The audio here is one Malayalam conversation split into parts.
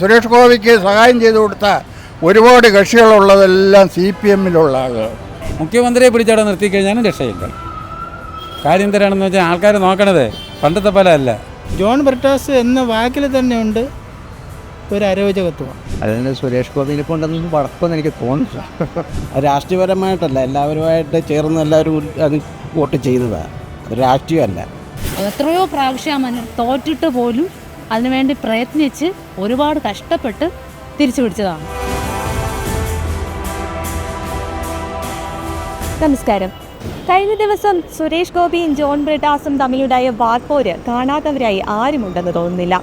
സുരേഷ് ഗോപിക്ക് സഹായം ചെയ്തു കൊടുത്ത ഒരുപാട് കക്ഷികളുള്ളതെല്ലാം സി പി എമ്മിലുള്ള ആളുകൾ. മുഖ്യമന്ത്രിയെ പിടിച്ചവിടെ നിർത്തിക്കഴിഞ്ഞാലും രക്ഷയില്ല. കാര്യം തരാണെന്ന് വെച്ചാൽ ആൾക്കാർ നോക്കണത് പണ്ടത്തെ പോലെ അല്ല. ജോൺ ബ്രിട്ടാസ് എന്ന വാക്കിൽ തന്നെ ഉണ്ട് ഒരു അരോചകത്വം. അതിന് സുരേഷ് ഗോപിനെ കൊണ്ടൊന്നും വഴക്കൊന്നും എനിക്ക് തോന്നുന്നില്ല. രാഷ്ട്രീയപരമായിട്ടല്ല എല്ലാവരുമായിട്ട് ചേർന്ന് എല്ലാവരും അത് വോട്ട് ചെയ്തതാണ് അത് രാഷ്ട്രീയമല്ല. എത്രയോ പ്രാവശ്യം തോറ്റിട്ട് പോലും അതിനുവേണ്ടി പ്രയത്നിച്ച് ഒരുപാട് കഷ്ടപ്പെട്ട് തിരിച്ചു പിടിച്ചതാണ്. നമസ്കാരം. കഴിഞ്ഞ ദിവസം സുരേഷ് ഗോപിയും ജോൺ ബ്രിട്ടാസും തമ്മിലുണ്ടായ വാക്പോര് കാണാത്തവരായി ആരുമുണ്ടെന്ന് തോന്നുന്നില്ല.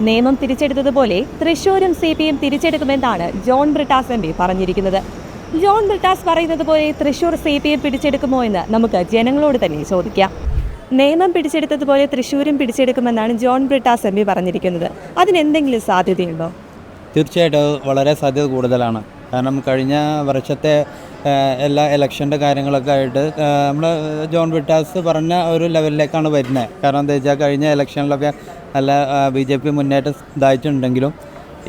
നിയമം തിരിച്ചെടുത്തതുപോലെ തൃശൂരും സി പി എം തിരിച്ചെടുക്കുമെന്നാണ് ജോൺ ബ്രിട്ടാസ് എം പി പറഞ്ഞിരിക്കുന്നത്. ജോൺ ബ്രിട്ടാസ് പറയുന്നത് പോലെ തൃശൂർ സി പി എം പിടിച്ചെടുക്കുമോ എന്ന് നമുക്ക് ജനങ്ങളോട് തന്നെ ചോദിക്കാം. നിയമം പിടിച്ചെടുത്തതുപോലെ തൃശ്ശൂരും പിടിച്ചെടുക്കുമെന്നാണ് ജോൺ ബ്രിട്ടാസ് പി പറഞ്ഞിരിക്കുന്നത്. അതിനെന്തെങ്കിലും സാധ്യതയുണ്ടോ? തീർച്ചയായിട്ടും വളരെ സാധ്യത കൂടുതലാണ്. കാരണം കഴിഞ്ഞ വർഷത്തെ എല്ലാ ഇലക്ഷന്റെ കാര്യങ്ങളൊക്കെ ആയിട്ട് നമ്മൾ ജോൺ വിട്ടാസ് പറഞ്ഞ ഒരു ലെവലിലേക്കാണ് വരുന്നത്. കാരണം എന്താ വെച്ചാൽ കഴിഞ്ഞ ഇലക്ഷനിലൊക്കെ നല്ല ബി ജെ പി മുന്നേറ്റം ഇതായിട്ടുണ്ടെങ്കിലും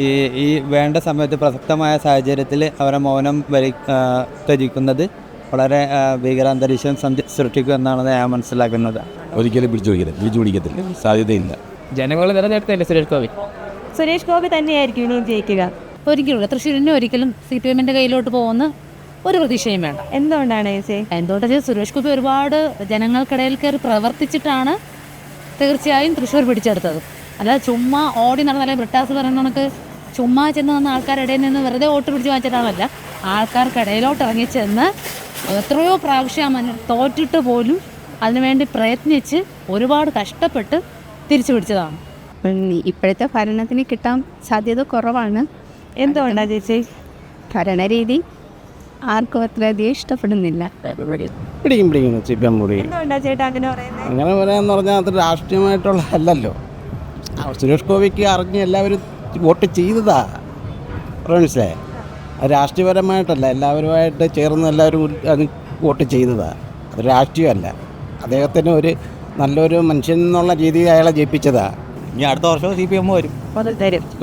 ഈ ഈ വേണ്ട സമയത്ത് പ്രസക്തമായ സാഹചര്യത്തിൽ അവരെ മൗനം വരി ത്യജിക്കുന്നത് വളരെ ഭീകരാന്തരീക്ഷം ഭീകരാന്തരീക്ഷം സൃഷ്ടിക്കും സൃഷ്ടിക്കുമെന്നാണ് ഞാൻ മനസ്സിലാക്കുന്നത്. ഒരിക്കലും പിടിച്ചു പിടിക്കത്തില്ല പിടിച്ചു പിടിക്കത്തില്ല സാധ്യതയില്ല ജനങ്ങൾ നിലനിർത്തല്ലേ സുരേഷ് ഗോപി? സുരേഷ് ഗോപി തന്നെയായിരിക്കും ഇനിയും ജയിക്കുക. ഒരിക്കലും തൃശ്ശൂരിനെ ഒരിക്കലും സി പി എമ്മിന്റെ കയ്യിലോട്ട് പോകുന്ന ഒരു പ്രതീക്ഷയും വേണ്ട. എന്തുകൊണ്ടാണ് ചേച്ചി? എന്തുകൊണ്ടാണ് സുരേഷ് ഗോപി ഒരുപാട് ജനങ്ങൾക്കിടയിൽ കയറി പ്രവർത്തിച്ചിട്ടാണ് തീർച്ചയായും തൃശ്ശൂർ പിടിച്ചെടുത്തത്. അല്ലാതെ ചുമ്മാ ഓടി നടന്നാലേ ബ്രിട്ടാസ് പറയുന്ന കണക്ക് ചുമ്മാ ചെന്ന് വന്ന ആൾക്കാരുടെ ഇടയിൽ നിന്ന് വെറുതെ വോട്ട് പിടിച്ച് വാങ്ങിച്ചിട്ടാണല്ല. ആൾക്കാർക്കിടയിലോട്ട് ഇറങ്ങിച്ചെന്ന് എത്രയോ പ്രാവശ്യം അവൻ തോറ്റിട്ട് പോലും അതിനുവേണ്ടി പ്രയത്നിച്ച് ഒരുപാട് കഷ്ടപ്പെട്ട് തിരിച്ചു പിടിച്ചതാണ്. ഇപ്പോഴത്തെ ഭരണത്തിന് കിട്ടാൻ സാധ്യത കുറവാണ്. എന്തുകൊണ്ടാ ചേച്ചി? ഭരണരീതി ആർക്കും അത്ര അധികം ഇഷ്ടപ്പെടുന്നില്ല. പിടിക്കും പിടിക്കും അങ്ങനെ പറയാന്ന്? പറഞ്ഞാൽ അത് രാഷ്ട്രീയമായിട്ടുള്ള അല്ലല്ലോ. സുരേഷ് ഗോപിക്ക് അറിഞ്ഞ് എല്ലാവരും വോട്ട് ചെയ്തതാ. മനസ്സിലായേ? രാഷ്ട്രീയപരമായിട്ടല്ല എല്ലാവരുമായിട്ട് ചേർന്ന് എല്ലാവരും അത് വോട്ട് ചെയ്തതാണ് അത് രാഷ്ട്രീയമല്ല. അദ്ദേഹത്തിന് ഒരു നല്ലൊരു മനുഷ്യൻ എന്നുള്ള രീതിയിൽ അയാളെ ജയിപ്പിച്ചതാണ് ഇനി അടുത്ത വർഷം സി പി എം വരും.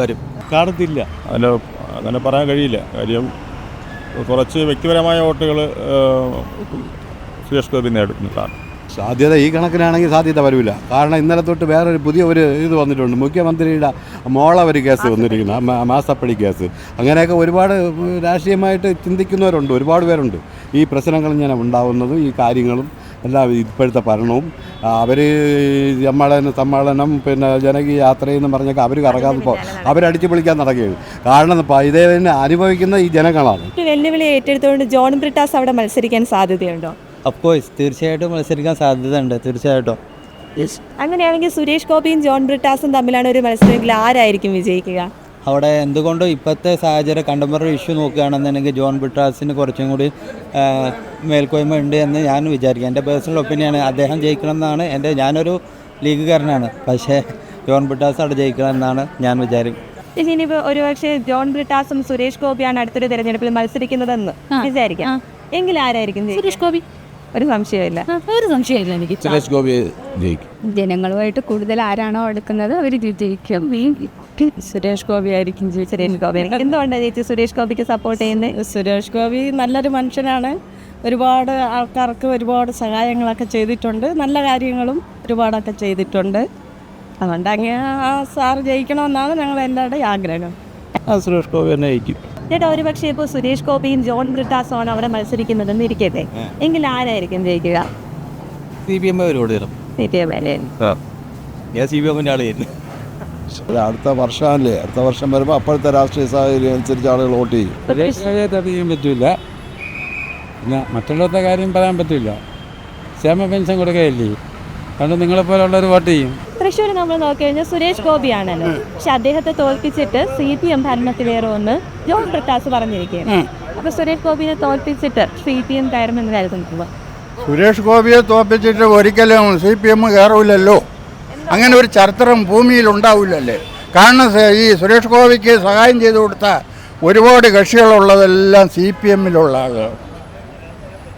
വരും കാണത്തില്ല. അല്ല അങ്ങനെ പറയാൻ കഴിയില്ല. കാര്യം കുറച്ച് വ്യക്തിപരമായ വോട്ടുകൾ സുരേഷ് ഗോപി നേടുന്നതാണ് സാധ്യത ഈ കണക്കിനാണെങ്കിൽ സാധ്യത വരില്ല കാരണം ഇന്നലെ തൊട്ട് വേറൊരു പുതിയ ഒരു ഇത് വന്നിട്ടുണ്ട്. മുഖ്യമന്ത്രിയുടെ മോള ഒരു കേസ് വന്നിരിക്കുന്നു. മാസപ്പടി കേസ്. അങ്ങനെയൊക്കെ ഒരുപാട് രാഷ്ട്രീയമായിട്ട് ചിന്തിക്കുന്നവരുണ്ട്. ഒരുപാട് പേരുണ്ട്. ഈ പ്രശ്നങ്ങൾ ഇങ്ങനെ ഉണ്ടാവുന്നതും ഈ കാര്യങ്ങളും എല്ലാം ഇപ്പോഴത്തെ ഭരണവും. അവർ സമ്മേളനം സമ്മേളനം പിന്നെ ജനകീയ യാത്രയെന്ന് പറഞ്ഞൊക്കെ അവർ കറങ്ങാതെ പോ അവരടിച്ചു പൊളിക്കാൻ നടക്കുകയാണ്. കാരണം ഇതേ അനുഭവിക്കുന്ന ഈ ജനങ്ങളാണ്. വെല്ലുവിളി ഏറ്റെടുത്തുകൊണ്ട് ജോൺ ബ്രിട്ടാസ് അവിടെ മത്സരിക്കാൻ സാധ്യതയുണ്ടോ? അഫ്കോഴ്സ് തീർച്ചയായിട്ടും മത്സരിക്കാൻ സാധ്യതയുണ്ട് തീർച്ചയായിട്ടും. അങ്ങനെയാണെങ്കിൽ സുരേഷ് ഗോപിയും ജോൺ ബ്രിട്ടാസും തമ്മിലാണ് ഒരു മത്സരമെങ്കിൽ ആരായിരിക്കും വിജയിക്കുക? അവിടെ എന്തുകൊണ്ടും ഇപ്പോഴത്തെ സാഹചര്യം കണ്ടംപററി ഇഷ്യൂ നോക്കുകയാണെന്നുണ്ടെങ്കിൽ ജോൺ ബിട്രാസിന് കുറച്ചും കൂടി മേൽക്കോയ്മ ഉണ്ട് എന്ന് ഞാൻ വിചാരിക്കും. എന്റെ പേഴ്സണൽ ഒപ്പീനിയാണ് അദ്ദേഹം ജയിക്കണം എന്നാണ് എന്റെ ഞാനൊരു ലീഗുകാരനാണ്. പക്ഷേ ജോൺ ബ്രിട്ടാസ് അവിടെ ജയിക്കണം എന്നാണ് ഞാൻ വിചാരിക്കും. ഇനിയിപ്പോൾ ഒരുപക്ഷെ ജോൺ ബ്രിട്ടാസും സുരേഷ് ഗോപിയാണ് അടുത്തൊരു തെരഞ്ഞെടുപ്പിൽ മത്സരിക്കുന്നതെന്ന് വിചാരിക്കാം. എങ്കിൽ ആരായിരിക്കും ജയിക്കുക? സുരേഷ് ഗോപി. ഒരു സംശയമില്ല ഒരു സംശയമില്ല എനിക്ക് സുരേഷ് ഗോപി ജയിക്കും. ജനങ്ങളുമായിട്ട് കൂടുതൽ ആരാണോ അടുക്കുന്നത് അവർ ജയിക്കും. സുരേഷ് ഗോപി ആയിരിക്കും സുരേഷ് ഗോപി. എന്തുകൊണ്ടാണ് ചേച്ചി സുരേഷ് ഗോപിക്ക് സപ്പോർട്ട് ചെയ്യുന്നത്? സുരേഷ് ഗോപി നല്ലൊരു മനുഷ്യനാണ്. ഒരുപാട് ആൾക്കാർക്ക് ഒരുപാട് സഹായങ്ങളൊക്കെ ചെയ്തിട്ടുണ്ട്. നല്ല കാര്യങ്ങളും ഒരുപാടൊക്കെ ചെയ്തിട്ടുണ്ട്. അതുകൊണ്ട് അങ്ങനെ ആ സാർ ജയിക്കണമെന്നാണ് ഞങ്ങൾ എല്ലാവരുടെയും ആഗ്രഹം സുരേഷ് ഗോപി തന്നെ ജയിക്കും. ചേട്ടാ ഒരുപക്ഷെ ഇപ്പോൾ സുരേഷ് ഗോപിയും ജോൺ ബ്രിട്ടാസുമാണ് അവിടെ മത്സരിക്കുന്നതെന്ന് ഇരിക്കട്ടെ. എങ്കിൽ ആരായിരിക്കും ജയിക്കുക? സി പി എം ഒരു തരും സി പി എം ഞാൻ സി പി എമ്മിന്റെ ആളായിരുന്നു. അടുത്ത വർഷമല്ലേ? അടുത്ത വർഷം വരുമ്പോൾ അപ്പോഴത്തെ രാഷ്ട്രീയ സാഹചര്യം അനുസരിച്ച് ആളുകൾ വോട്ട് ചെയ്യും. പറ്റില്ല പിന്നെ മറ്റുള്ളവരുടെ കാര്യം പറയാൻ പറ്റില്ല ക്ഷേമ പെൻഷൻ കൊടുക്കുകയല്ലേ? അതുകൊണ്ട് നിങ്ങളെപ്പോലുള്ളവർ വോട്ട് ചെയ്യും. തൃശ്ശൂർ നമ്മൾ നോക്കിക്കഴിഞ്ഞാൽ സുരേഷ് ഗോപിയാണല്ലോ. പക്ഷെ അദ്ദേഹത്തെ തോൽപ്പിച്ചിട്ട് സി പി എം ഭരണത്തിലേറുമെന്ന് ജോൺ പ്രകാശ് പറഞ്ഞിരിക്കുകയാണ്. അപ്പൊ സുരേഷ് ഗോപിനെ തോൽപ്പിച്ചിട്ട് സി പി എം കയറുമെന്ന് കരുതുന്നു സുരേഷ് ഗോപിയെ തോൽപ്പിച്ചിട്ട് ഒരിക്കലും സി പി എം കയറൂലല്ലോ. അങ്ങനെ ഒരു ചരിത്രം ഭൂമിയിൽ ഉണ്ടാവില്ലല്ലേ കാരണം ഈ സുരേഷ് ഗോപിക്ക് സഹായം ചെയ്തു കൊടുത്ത ഒരുപാട് കക്ഷികളുള്ളതെല്ലാം സി പി എമ്മിലുള്ള ആളുകൾ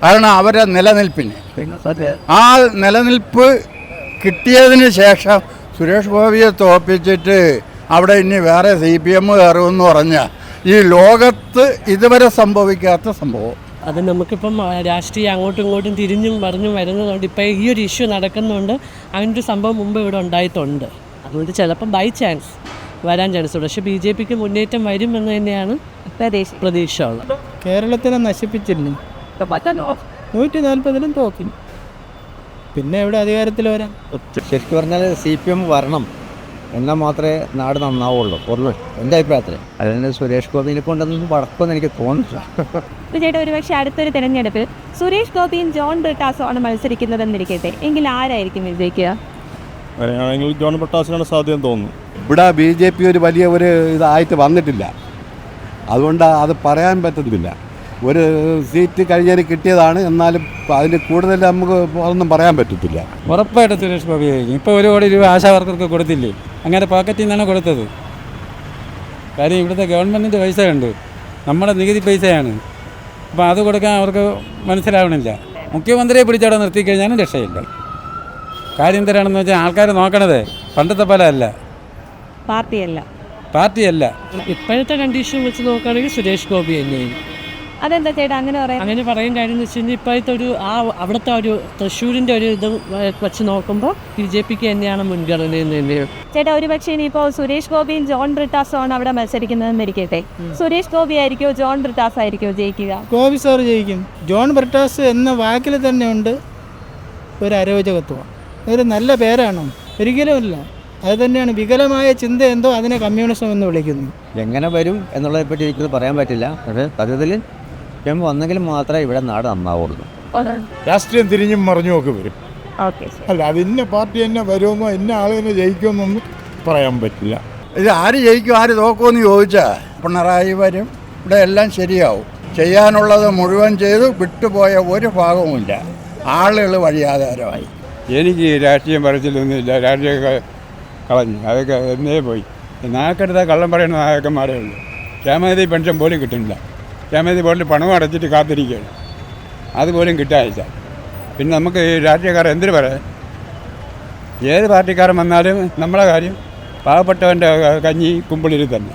കാരണം അവരെ നിലനിൽപ്പിന്. ആ നിലനിൽപ്പ് കിട്ടിയതിന് ശേഷം സുരേഷ് ഗോപിയെ തോപ്പിച്ചിട്ട് അവിടെ ഇനി വേറെ സി പി എം കയറുമെന്ന് പറഞ്ഞാൽ ഈ ലോകത്ത് ഇതുവരെ സംഭവിക്കാത്ത സംഭവം. അത് നമുക്കിപ്പം രാഷ്ട്രീയം അങ്ങോട്ടും ഇങ്ങോട്ടും തിരിഞ്ഞും പറഞ്ഞും വരുന്നതുകൊണ്ട് ഇപ്പോൾ ഈ ഒരു ഇഷ്യൂ നടക്കുന്നുണ്ട് അങ്ങനെ ഒരു സംഭവം മുമ്പ് ഇവിടെ ഉണ്ടായിട്ടുണ്ട്. അതുകൊണ്ട് ചിലപ്പം ബൈ ചാൻസ് വരാൻ ചാൻസ് ഉണ്ട്. പക്ഷേ ബി ജെ പിക്ക് മുന്നേറ്റം വരുമെന്ന് തന്നെയാണ് പ്രതീക്ഷ. പ്രതീക്ഷ ഉള്ളത്. കേരളത്തിനെ നശിപ്പിച്ചില്ലേ? നൂറ്റി നാൽപ്പതിലും തോക്കും പിന്നെ എവിടെ അധികാരത്തിൽ വരാൻ? ശരിക്കും പറഞ്ഞാൽ സി പി എം വരണം. എന്നാൽ മാത്രമേ നാട് നന്നാവുള്ളൂ. പൊതുവെ എന്റെ അഭിപ്രായത്തിൽ അതിന് സുരേഷ് ഗോപിനെ കൊണ്ടൊന്നും വടക്കുമെന്ന് എനിക്ക് തോന്നുന്നില്ല. ചേട്ടാ ഒരുപക്ഷെ അടുത്തൊരു തെരഞ്ഞെടുപ്പിൽ സുരേഷ് ഗോപിയും ജോൺ ബ്രിട്ടാസോ ആണ് മത്സരിക്കുന്നതെന്നിരിക്കട്ടെ. എങ്കിൽ ആരായിരിക്കും വിജയിക്കുക? അങ്ങനെയാണെങ്കിൽ ജോൺ ബ്രിട്ടാസിനാണ് സാധ്യത തോന്നുന്നു. ഇവിടെ ബി ജെ പി ഒരു വലിയ ഒരു ഇതായിട്ട് വന്നിട്ടില്ല. അതുകൊണ്ട് അത് പറയാൻ പറ്റുന്നില്ല ഒരു സീറ്റ് കഴിഞ്ഞതിന് കിട്ടിയതാണ്. എന്നാലും അതിന് കൂടുതൽ നമുക്ക് ഒന്നും പറയാൻ പറ്റത്തില്ല. ഉറപ്പായിട്ട് സുരേഷ് ബാബു ചോദിക്കും ഇപ്പോൾ ഒരു കോടി രൂപ ആശാവർക്കർക്ക് കൊടുത്തില്ലേ? അങ്ങനെ പോക്കറ്റിൽ നിന്നാണ് കൊടുത്തത്. കാര്യം ഇവിടുത്തെ ഗവൺമെന്റിന്റെ പൈസയുണ്ട്. നമ്മുടെ നികുതി പൈസയാണ്. അപ്പോൾ അത് കൊടുക്കാൻ അവർക്ക് മനസ്സിലാവണില്ല. മുഖ്യമന്ത്രിയെ പിടിച്ചവിടെ നിർത്തിക്കഴിഞ്ഞാലും രക്ഷയില്ല. കാര്യം തരാണെന്ന് വെച്ചാൽ ആൾക്കാർ നോക്കണത് പണ്ടത്തെ പോലെ അല്ല. പാർട്ടിയല്ല. പാർട്ടിയല്ല. ഇപ്പോഴത്തെ കണ്ടീഷൻ വെച്ച് നോക്കുകയാണെങ്കിൽ സുരേഷ് ഗോപി തന്നെയാണ് അതെന്താ ചേട്ടാ അങ്ങനെ പറയാം അങ്ങനെ പറയാൻ കാര്യം എന്ന് വെച്ച് കഴിഞ്ഞാൽ ഇപ്പോഴത്തെ ഒരു ആ അവിടുത്തെ ഒരു തൃശ്ശൂരിന്റെ ഒരു ഇത് വെച്ച് നോക്കുമ്പോൾ ബി ജെ പിക്ക് തന്നെയാണ് മുൻഗണന ചേട്ടാ ഒരു പക്ഷേ ഇനിയിപ്പോ ഇനിയിപ്പോൾ സുരേഷ് ഗോപിയും ജോൺ ബ്രിട്ടാസും ആണ് അവിടെ മത്സരിക്കുന്നതെന്ന് ഇരിക്കട്ടെ സുരേഷ് ഗോപി ആയിരിക്കോ ജോൺ ബ്രിട്ടാസ് ആയിരിക്കോ ജയിക്കുക? ഗോപി സാർ ജയിക്കും. ജോൺ ബ്രിട്ടാസ് എന്ന വാക്കിൽ തന്നെ ഉണ്ട് ഒരു അരോചകത്വം. ഒരു നല്ല പേരാണോ. ഒരിക്കലുമില്ല അത് തന്നെയാണ് വികലമായ ചിന്ത എന്തോ അതിനെ കമ്മ്യൂണിസം എന്ന് വിളിക്കുന്നു. എങ്ങനെ വരും എന്നുള്ളതിനെപ്പറ്റി എനിക്കത് പറയാൻ പറ്റില്ല. പക്ഷേ സത്യത്തിൽ എം വന്നെങ്കിൽ മാത്രമേ ഇവിടെ നാട് നന്നാവുള്ളൂ. രാഷ്ട്രീയം തിരിഞ്ഞും മറിഞ്ഞും ഒക്കെ വരും. ഓക്കെ അല്ല അത് ഇന്ന പാർട്ടി തന്നെ വരുമെന്നോ ഇന്ന ആൾ തന്നെ ജയിക്കുമെന്നൊന്നും പറയാൻ പറ്റില്ല. ഇത് ആര് ജയിക്കും ആര് തോക്കുമെന്ന് ചോദിച്ചാൽ പിണറായി വരും. ഇവിടെ എല്ലാം ശരിയാവും. ചെയ്യാനുള്ളത് മുഴുവൻ ചെയ്തു വിട്ടുപോയ ഒരു ഭാഗവുമില്ല ആളുകൾ വഴിയാധാരമായി. എനിക്ക് രാഷ്ട്രീയം പറച്ചിലൊന്നുമില്ല. രാഷ്ട്രീയ കളഞ്ഞു. അതൊക്കെ എന്നേ പോയി. നാക്കെടുത്ത കള്ളം പറയുന്ന നായകന്മാരേ ഉള്ളൂ. ക്ഷേമനിധി പെൻഷൻ പോലും കിട്ടുന്നില്ല. ക്ഷേമനിധി ബോർഡിൽ പണവും അടച്ചിട്ട് കാത്തിരിക്കുകയാണ്. അതുപോലും കിട്ടാനില്ല. പിന്നെ നമുക്ക് ഈ രാഷ്ട്രീയക്കാർ എന്തിനു പറയാം ഏത് പാർട്ടിക്കാരൻ വന്നാലും നമ്മളെ കാര്യം പാവപ്പെട്ടവന്റെ കഞ്ഞി കുമ്പിളിൽ തന്നെ.